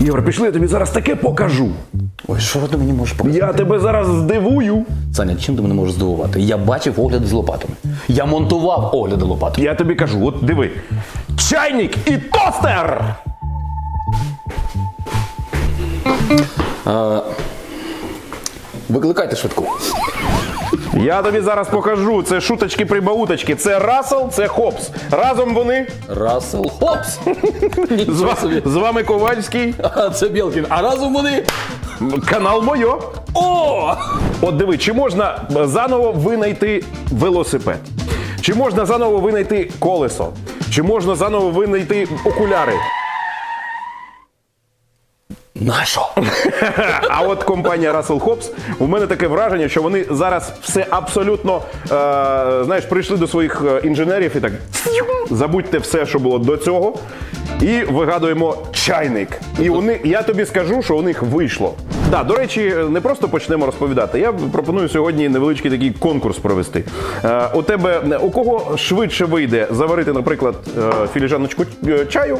Ігор, пішли, я тобі зараз таке покажу. Ой, що ти мені можеш показати? Я тебе зараз здивую. Саня, чим ти мене можеш здивувати? Я бачив огляди з лопатами. Я монтував огляди лопатами. Я тобі кажу, от диви. Чайник і тостер! Викликайте швидку. Я тобі зараз покажу. Це шуточки-прибауточки. Це Рассел, це Хопс. Разом вони. Расел Хопс. З, ва- собі. з вами Ковальський. А, це Білкін. А разом вони. Канал Мойо. О! От диви, чи можна заново винайти велосипед? Чи можна заново винайти колесо? Чи можна заново винайти окуляри? Нащо? А от компанія Russell Hobbs, у мене таке враження, що вони зараз все абсолютно е, знаєш, прийшли до своїх е, інженерів і так забудьте все, що було до цього. І вигадуємо чайник. І вони, я тобі скажу, що у них вийшло. Да, до речі, не просто почнемо розповідати. Я пропоную сьогодні невеличкий такий конкурс провести. Е, у тебе у кого швидше вийде заварити, наприклад, е, філіжаночку е, чаю.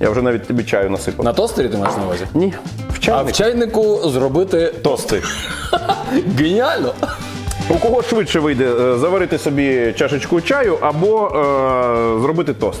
Я вже навіть тобі чаю насипав. На тостері ти маєш на увазі? Ні, в А чайник. в чайнику зробити тости. геніально. У кого швидше вийде е, заварити собі чашечку чаю або е, зробити тост.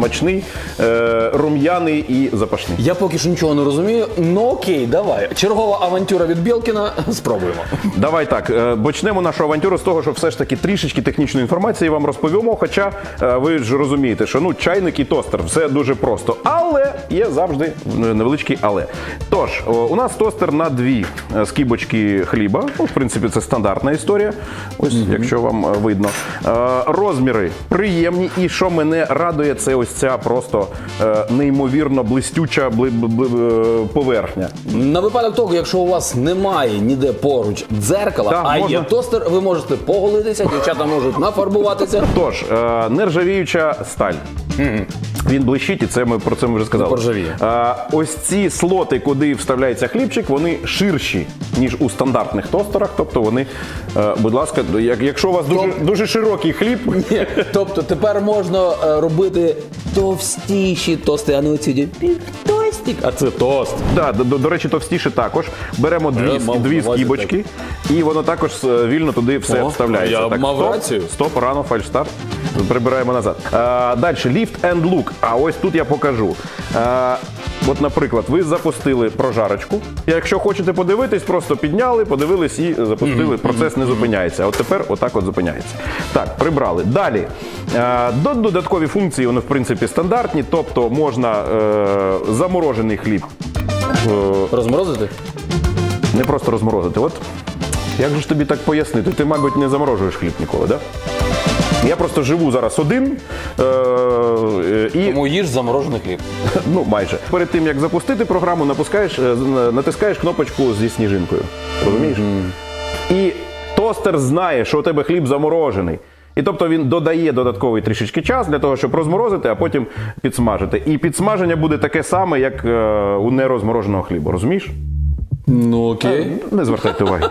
Смачний, е, рум'яний і запашний. Я поки що нічого не розумію. Ну окей, давай. Чергова авантюра від Білкіна. Спробуємо. Давай так, е, почнемо нашу авантюру з того, що все ж таки трішечки технічної інформації вам розповімо. Хоча е, ви ж розумієте, що ну чайник і тостер все дуже просто. Але є завжди невеличкий але. Тож, о, у нас тостер на дві е, скибочки хліба. Ну, в принципі, це стандартна історія. Ось, якщо вам е, видно. Е, Розміри приємні, і що мене радує, це ось ця просто е, неймовірно блистюча бли- бли- бли- е, поверхня. На випадок того, якщо у вас немає ніде поруч дзеркала, Так, а можна. є тостер, ви можете поголитися, дівчата можуть нафарбуватися. Тож, е, нержавіюча сталь. Він блищить, і це ми про це ми вже сказали. Поржавіє. Ось ці слоти, куди вставляється хлібчик, вони ширші, ніж у стандартних тостерах. Тобто вони, е, будь ласка, як, якщо у вас дуже, Топ. дуже широкий хліб, Ні, Тобто тепер можна е, робити товстіші тости, а не оці тостик. А це тост. да, до, до, до речі, товстіше також. Беремо дві, Е, мав дві на увазі скибочки, і воно також е, вільно туди все О, вставляється. я так, мав стоп, рацію. Стоп, рано, фальшстарт. Прибираємо назад. Е, далі, ліфт and look. А ось тут я покажу. Е, от, наприклад, ви запустили прожарочку. Якщо хочете подивитись, просто підняли, подивились і запустили. Процес не зупиняється. От тепер отак от зупиняється. Так, прибрали. Далі. Е, додаткові функції, вони в принципі стандартні, тобто можна е, заморожений хліб Розморозити? не просто розморозити. От як же ж тобі так пояснити? Ти, мабуть, не заморожуєш хліб ніколи, так? Да? Я просто живу зараз один е- е, і Тому їж заморожений хліб. ну майже перед тим як запустити програму, напускаєш, е, натискаєш кнопочку зі сніжинкою. Розумієш? І тостер знає, що у тебе хліб заморожений. І тобто він додає додатковий трішечки час для того, щоб розморозити, а потім підсмажити. І підсмаження буде таке саме, як е, у нерозмороженого хлібу. Розумієш? Ну окей. Не звертайте уваги.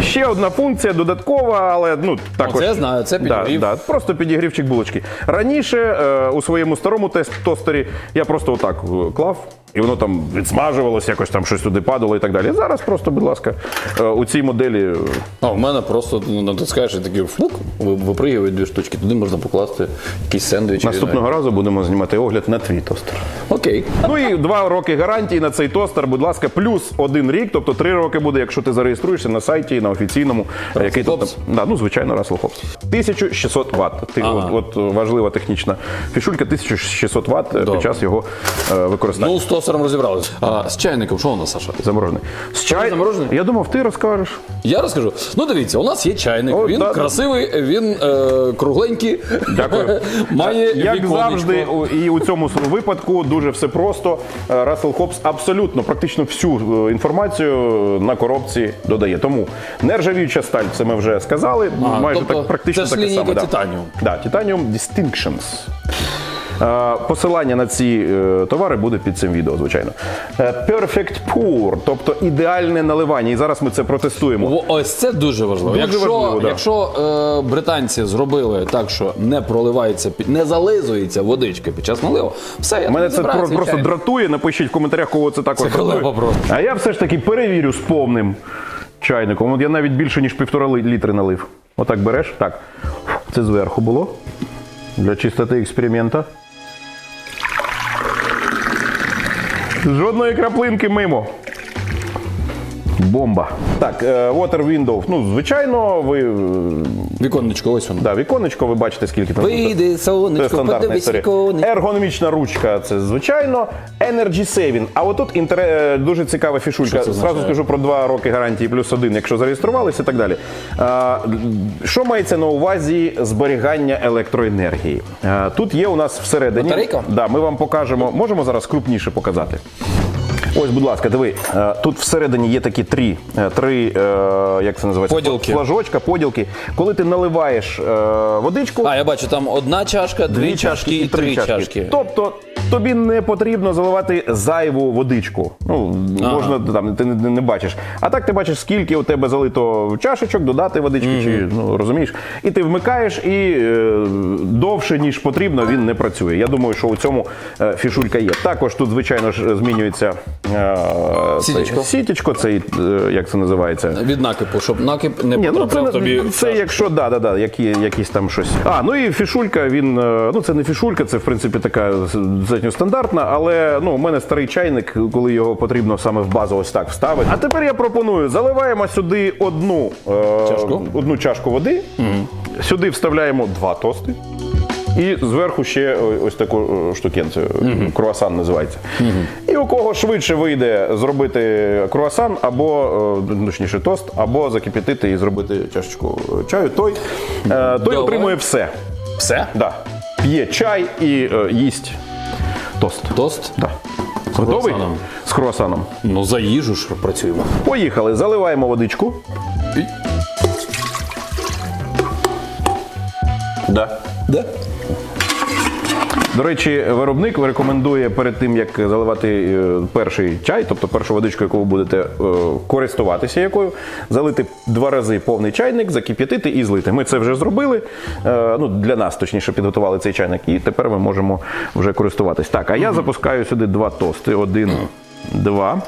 Ще одна функція додаткова, але ну також це я знаю, це підігрів. Да, да, просто підігрівчик булочки. Раніше е, у своєму старому тест тостері я просто отак е, клав. І воно там відсмажувалось, якось там щось туди падало і так далі. Зараз просто, будь ласка, е, у цій моделі е, А в мене просто ну, натискаєш і такий флук, ви- випригують дві штучки. Туди можна покласти якийсь сендвіч. наступного разу будемо знімати огляд на твій тостер. Окей. Ну і два роки гарантії на цей тостер, будь ласка, плюс один рік, тобто три роки буде, якщо ти зареєструєшся на сайті, на офіційному, е, який тут да, ну звичайно, Russell Hobbs. 1600 Вт. Ти, Ага. от, от важлива технічна фішулька, 1600 Вт Добре. під час його е, використання. Ну, тостером розібралися. А з чайником, що у нас, Саша? Заморожений. З чай... заморожений? Я думав, ти розкажеш. Я розкажу. Ну, дивіться, у нас є чайник. О, він да, да. красивий, він е, кругленький. Дякую. Має Як віконечко. завжди, і у цьому випадку дуже все просто. Е, Russell Hobbs абсолютно практично всю е, інформацію на коробці додає. Тому нержавіюча сталь, це ми вже сказали. Ага, майже тобто так практично це ж таке лінійка саме. да. Titanium. Да, Titanium Distinctions. Е, Посилання на ці е, товари буде під цим відео, звичайно. Е, Perfect pour, тобто ідеальне наливання. І зараз ми це протестуємо. Ось це дуже важливо. Дуже якщо важливо, да. якщо е, британці зробили так, що не проливається, не зализується водичка під час наливу, все, я Мене це про- просто дратує. Напишіть в коментарях, кого це також. А я все ж таки перевірю з повним чайником. От я навіть більше, ніж півтора літри налив. Отак береш. Так. Це зверху було. Для чистоти експеримента. Жодної краплинки мимо. Бомба. Так, е, Water Window. Ну, звичайно, ви. е, Віконечко, ось воно. Да, віконечко, ви бачите, скільки там. Вийди, Це сонечко, стандартна історія. Ергономічна ручка це звичайно. Energy saving. А отут інтере... е, дуже цікава фішулька. Зразу скажу про два роки гарантії плюс один, якщо зареєструвалися і так далі. А, що мається на увазі зберігання електроенергії? А, тут є у нас всередині. Батарейка? Да, ми вам покажемо. Можемо зараз крупніше показати. Ось, будь ласка, диви. Е, Тут всередині є такі три, е, три е, як це називається? Поділки. Флажочка, поділки. Коли ти наливаєш водичку, А, я бачу, там одна чашка, дві, чашки і три чашки. Тобто тобі не потрібно заливати зайву водичку. Ну, можна там, ти не, не бачиш. А так ти бачиш, скільки у тебе залито чашечок, додати водички, чи ну розумієш. І ти вмикаєш, і е, довше, ніж потрібно, він не працює. Я думаю, що у цьому е, фішулька є. Також тут, звичайно ж, змінюється е, Сітечко. цей- сітечко, цей, е, як це називається. Від накипу, щоб накип не Ні, ну це, тобі. це якщо да, да, да, які, якісь там щось. А, ну і фішулька, він, е, ну це не фішулька, це в принципі така достатньо стандартна, але ну, у мене старий чайник, коли його потрібно саме в базу ось так вставити. А тепер я пропоную, заливаємо сюди одну, е, Чашку? одну чашку води, сюди вставляємо два тости. І зверху ще ось таку е, штукенцю, круасан називається. І у кого швидше вийде зробити круасан, або е, точніше тост, або закип'ятити і зробити чашечку чаю, той, е, той отримує все. Все? Да. П'є чай і е, їсть тост. Тост? Да. Готовий? круасаном. З круасаном. Ну, за їжу ж працюємо. Поїхали, заливаємо водичку. Да. Да? До речі, виробник рекомендує перед тим, як заливати е, перший чай, тобто першу водичку, яку ви будете е, користуватися якою, залити два рази повний чайник, закип'ятити і злити. Ми це вже зробили. е, Ну, для нас точніше підготували цей чайник, і тепер ми можемо вже користуватись. Так, а я запускаю сюди два тости. Один, два.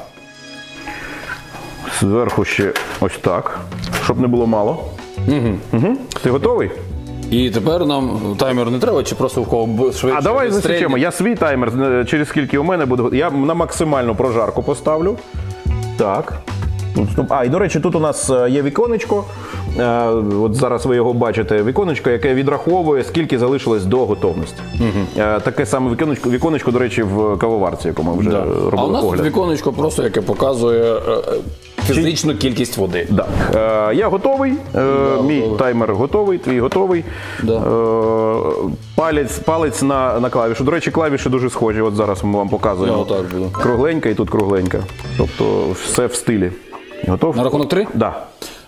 Зверху ще ось так, щоб не було мало. Угу. Ти готовий? І тепер нам таймер не треба, чи просто в кого швидше. А давай засічемо. Я свій таймер, е, через скільки у мене буде. Я на максимальну прожарку поставлю. Так. А, і до речі, тут у нас е, є віконечко. Е, От зараз ви його бачите. Віконечко, яке відраховує, скільки залишилось до готовності. Е, Таке саме віконечко, віконечко, до речі, в кавоварці, яку ми вже Да. робили А у нас тут віконечко просто, яке показує фізичну кількість води. Да. Е, я готовий. Е, мій готовий. таймер готовий, твій готовий. Да. Е, палець, палець на, на клавішу. До речі, клавіші дуже схожі. От зараз ми вам показуємо. Я буду. Кругленька і тут кругленька. Тобто все в стилі. Готов? На рахунок три? Да.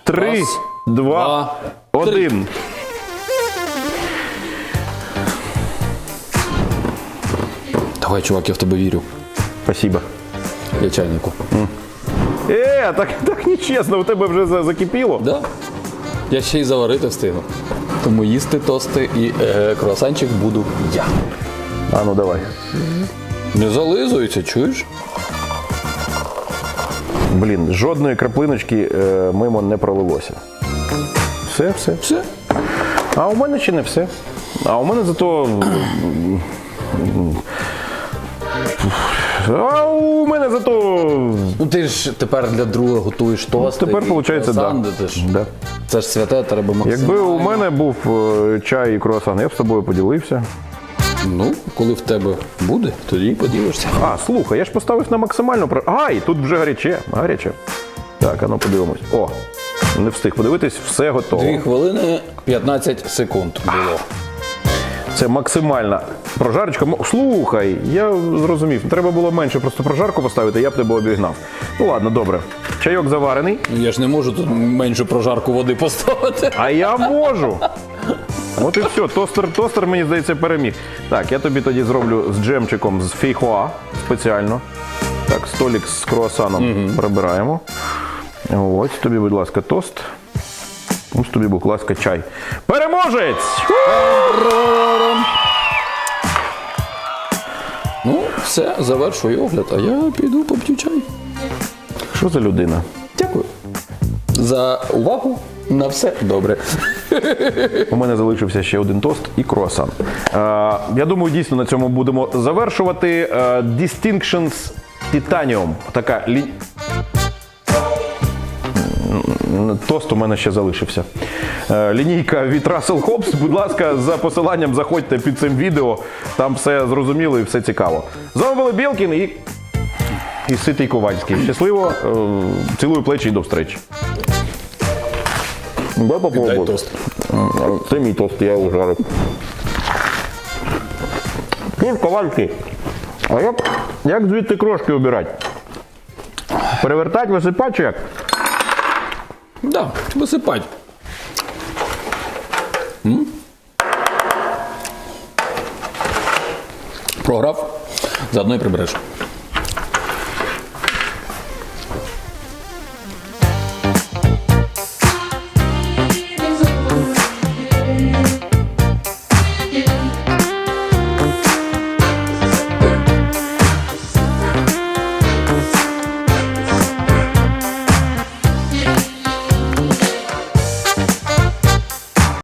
Три, Раз, два, два, три. один. Давай, чувак, я в тебе вірю. Спасибо. Я чайнику. Е, так, так нечесно, у тебе вже закипіло. Да? Я ще й заварити встигну. Тому їсти тости і е, круасанчик буду я. А ну давай. Не зализується, чуєш? Блін, жодної краплиночки е, мимо не пролилося. Все, все. Все. А у мене ще не все. А у мене зато. А у мене зато. Ну ти ж тепер для друга готуєш тости. Тепер і виходить, да. круасан, ти ж- Да. Це ж святе, треба максимально. Якби у мене був е, чай і круасан, я б з тобою поділився. Ну, коли в тебе буде, тоді поділишся. А, слухай, я ж поставив на максимальну про. Ай, тут вже гаряче, гаряче. Так, а ну подивимось. О, не встиг подивитись, все готово. Дві хвилини 15 секунд було. Це максимальна прожарочка. Слухай, я зрозумів. Треба було менше просто прожарку поставити, я б тебе обігнав. Ну ладно, добре. Чайок заварений. Я ж не можу тут меншу прожарку води поставити. А я можу. От і все. Тостер, тостер, мені здається, переміг. Так, я тобі тоді зроблю з джемчиком з фейхоа спеціально. Так, столик з круасаном прибираємо. Ось тобі, будь ласка, тост. Ось тобі, будь ласка, чай. Переможець! Ну, все, завершую огляд, а я піду поп'ю чай. Що за людина? Дякую. За увагу. На все добре. У мене залишився ще один тост і круасан. Е, я думаю, дійсно на цьому будемо завершувати. Е, Distinctions Titanium. Така лі... Тост у мене ще залишився. Е, Лінійка від Russell Hobbs. Будь ласка, за посиланням заходьте під цим відео. Там все зрозуміло і все цікаво. З вами були Білкін і, і Ситий Ковальський. Щасливо, е, цілую плечі і до встречі. Дай попробую. Дай тост. Це мій тост, я його жарив. Тут ковальки. А як, як звідти крошки обирати? Перевертати, висипати чи як? Да, висипать. М? Програв, заодно і прибереш.